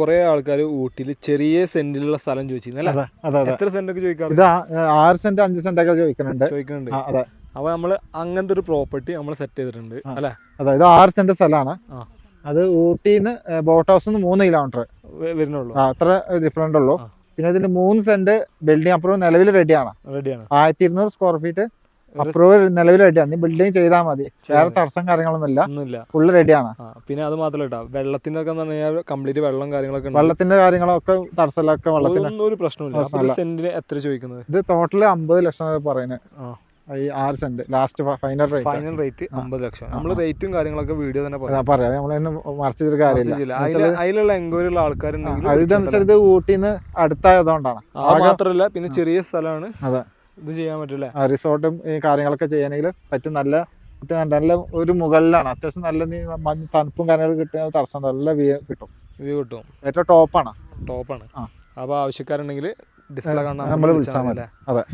കുറെ ആൾക്കാർ ഊട്ടിയിൽ ചെറിയ സെന്റിലുള്ള സ്ഥലം ചോദിച്ചിരുന്നു എത്ര സെന്റ് ഒക്കെ ചോദിക്കാറ്? ഇത് ആറ് സെന്റ് അഞ്ച് സെന്റ് ഒക്കെ ചോദിക്കുന്നുണ്ട്. ചോദിക്കുന്നുണ്ട് അതെ. അപ്പൊ നമ്മൾ അങ്ങനത്തെ ഒരു പ്രോപ്പർട്ടി നമ്മൾ സെറ്റ് ചെയ്തിട്ടുണ്ട്. അല്ലെ? അതെ ഇത് ആറ് സെന്റ് സ്ഥലമാണ്. അത് ഊട്ടിന്ന് ബോട്ട് ഹൗസ് മൂന്ന് കിലോമീറ്റർ. വരുന്നുള്ളൂ. അത്ര ഡിഫറെന്റ് ഉള്ളൂ പിന്നെ ഇതിന് മൂന്ന് സെന്റ് ബിൽഡിംഗ് അപ്രൂവ് നിലവിൽ റെഡിയാണ് റെഡിയാണ്. ആയിരത്തി ഇരുന്നൂറ് സ്ക്വയർ ഫീറ്റ് അപ്രൂവ് നിലവിൽ റെഡിയാണ് നീ ബിൽഡിംഗ് ചെയ്താൽ മതി. വേറെ തടസ്സം കാര്യങ്ങളൊന്നും ഇല്ല ഒന്നുമില്ല ഫുള്ള് റെഡിയാണ് പിന്നെ അത് മാത്രമല്ല വെള്ളത്തിന്റെ ഒക്കെ കംപ്ലീറ്റ് വെള്ളം കാര്യങ്ങളൊക്കെ വെള്ളത്തിന്റെ കാര്യങ്ങളൊക്കെ തടസ്സമൊക്കെ വെള്ളത്തിന് ഒരു പ്രശ്നമില്ല. സെന്റിന് എത്ര ചോദിക്കുന്നത്? ഇത് ടോട്ടൽ അമ്പത് ലക്ഷം പറയുന്നത്. ഈ ആറ് cent last final rate final rate. അമ്പത് ലക്ഷം. നമ്മൾ റേറ്റും കാര്യങ്ങളൊക്കെ വീഡിയോ തന്നെ പറയാം. നമ്മളൊന്നും കാര്യമില്ല. മറിച്ചില്ല. എന്നുവെച്ചാൽ അതിൽ അതിലുള്ള എൻക്വയറി ഉള്ള ആൾക്കാരുണ്ടെങ്കിൽ അത് ഇതെന്നുവെച്ചാൽ ഇത് ഊട്ടിന്ന് അടുത്തായതുകൊണ്ടാണ്. അത് ആകെ പിന്നെ ചെറിയ സ്ഥലമാണ്. അതെ. ഇത് ചെയ്യാൻ പറ്റില്ല? റിസോർട്ടും ഈ കാര്യങ്ങളൊക്കെ ചെയ്യണമെങ്കിൽ പറ്റും. നല്ല നല്ല ഒരു മുകളിലാണ്. അത്യാവശ്യം നല്ല നീ മഞ്ഞ് തണുപ്പും കാര്യങ്ങളും കിട്ടുന്ന തടസ്സം നല്ല വ്യൂ കിട്ടും. വ്യൂ കിട്ടും. ഏറ്റവും ടോപ്പാണ് ടോപ്പാണ് ആ. അപ്പോൾ ആവശ്യക്കാരുണ്ടെങ്കിൽ ഡിസ്പ്ലേ കാണാൻ നമ്മൾ വിളിച്ചാൽ മതി. അതെ.